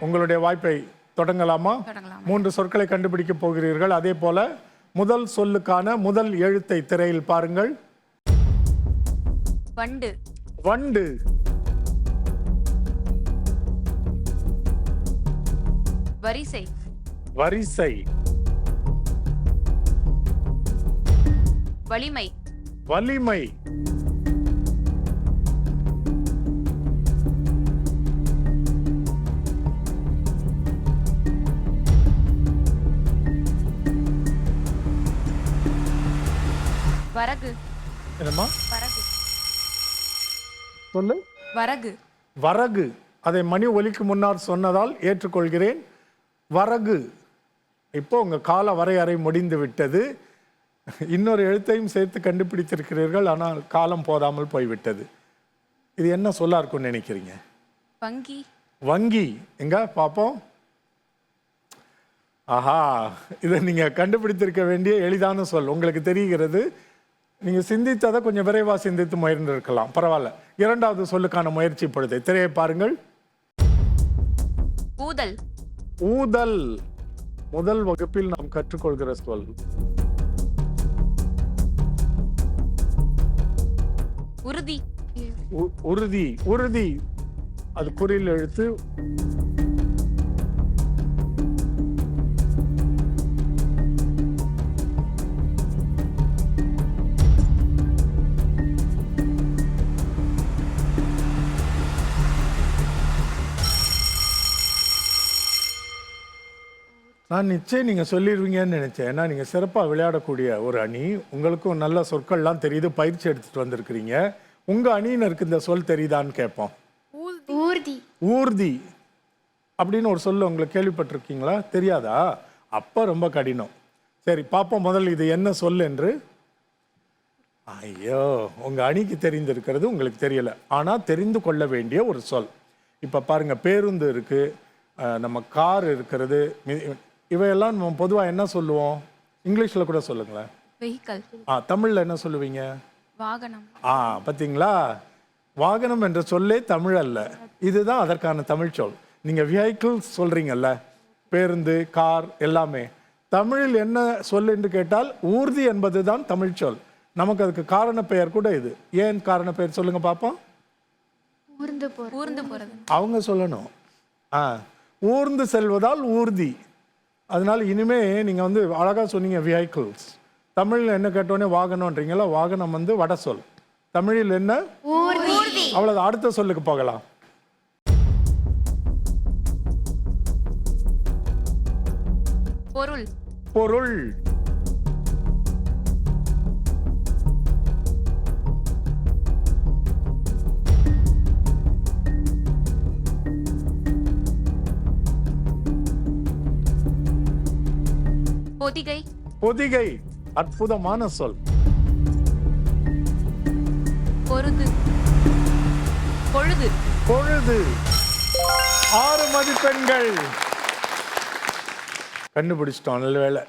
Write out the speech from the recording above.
உங்களுடைய வாய்ப்பை தொடங்கலாமா? மூன்று சொற்களை கண்டுபிடிக்க போகிறீர்கள். அதே போல முதல் சொல்லுக்கான முதல் எழுத்தை திரையில் பாருங்கள். வண்டு. வண்டு. வரிசை. வரிசை. வலிமை. வலிமை. வரகு. என்னம்மா? வரகு. சொல்லு. வரகு. வரகு. அதை மணி ஒலிக்கு முன்னால் சொன்னதால் ஏற்றுக்கொள்கிறேன். வரகு. இப்போ உங்க கால வரையறை முடிந்து விட்டது. இன்னொரு எழுத்தையும் சேர்த்து கண்டுபிடித்திருக்கிறீர்கள் ஆனால் காலம் போதாமல் போய்விட்டது. இது என்ன சொல்லா இருக்கும்னு நினைக்கிறீங்க? வங்கி. வங்கி. எங்க? பார்ப்போம் ஆஹா. இதை நீங்க கண்டுபிடித்திருக்க வேண்டிய எளிதான சொல். உங்களுக்கு தெரிகிறது நீங்க சிந்தித்ததை கொஞ்சம் விரைவா சிந்தித்து முயன்றிருக்கலாம். பரவாயில்ல. இரண்டாவது சொல்லுக்கான முயற்சி இப்பொழுது. திரையை பாருங்கள். ஊதல். ஊதல். முதல் வகுப்பில் நாம் கற்றுக்கொள்கிற சொல். உறுதி. உறுதி. உறுதி. அது குறில் எழுத்து. நான் நிச்சயம் நீங்க சொல்லிடுவீங்கன்னு நினைச்சேன். ஏன்னா நீங்க சிறப்பா விளையாடக்கூடிய ஒரு அணி. உங்களுக்கும் நல்ல சொற்கள்லாம் தெரியுது. பயிற்சி எடுத்துட்டு வந்திருக்கிறீங்க. உங்க அணியினருக்கு இந்த சொல் தெரியுதான்னு கேட்போம். ஊர்தி. ஊர்தி. அப்படின்னு ஒரு சொல் உங்களுக்கு கேள்விப்பட்டிருக்கீங்களா? தெரியாதா? அப்ப ரொம்ப கடினம். சரி பார்ப்போம் முதல்ல இது என்ன சொல் என்று. ஐயோ உங்க அணிக்கு தெரிந்திருக்கிறது உங்களுக்கு தெரியல. ஆனா தெரிந்து கொள்ள வேண்டிய ஒரு சொல். இப்ப பாருங்க பேருந்து இருக்கு. அஹ், நம்ம கார் இருக்கிறது. இவையெல்லாம் நம்ம பொதுவா என்ன சொல்லுவோம்? இங்கிலீஷ்ல கூட சொல்லுங்களேன். வெஹிக்கல் ஆ தமிழ்ல என்ன சொல்லுவீங்க? வாகனம். ஆ பாத்தீங்களா? வாகனம் என்ற சொல்லே தமிழ் அல்ல. இதுதான் அதற்கான தமிழ் சொல். நீங்க வெஹிக்கிள்ஸ் சொல்றீங்கல்ல பேருந்து கார் எல்லாமே. தமிழில் என்ன சொல் என்று கேட்டால் ஊர்தி என்பதுதான் தமிழ் சொல். நமக்கு அதுக்கு காரண பெயர் கூட இது. ஏன் காரண பெயர் சொல்லுங்க பாப்போம். ஊர்ந்து போற ஊர்ந்து போறது. அவங்க சொல்லணும். ஆ ஊர்ந்து செல்வதால் ஊர்தி. அதனால இனிமே நீங்க வந்து அழகா சொன்னீங்க வெஹிக்கிள்ஸ் தமிழ்ல என்ன கேட்டோன்னே வாகனம்ன்றீங்களா வாகனம் வந்து வட சொல். தமிழில் என்ன? ஊர்தி. அவ்வளவு அடுத்த சொல்லுக்கு போகலாம். பொருள். பொருள். பொதிகை பொதிகை அற்புதமான சொல். பொருது. பொழுது. பொழுது. ஆறு மதிப்பெண்கள். கண்டுபிடிச்சிட்டோம் நல்ல வேலை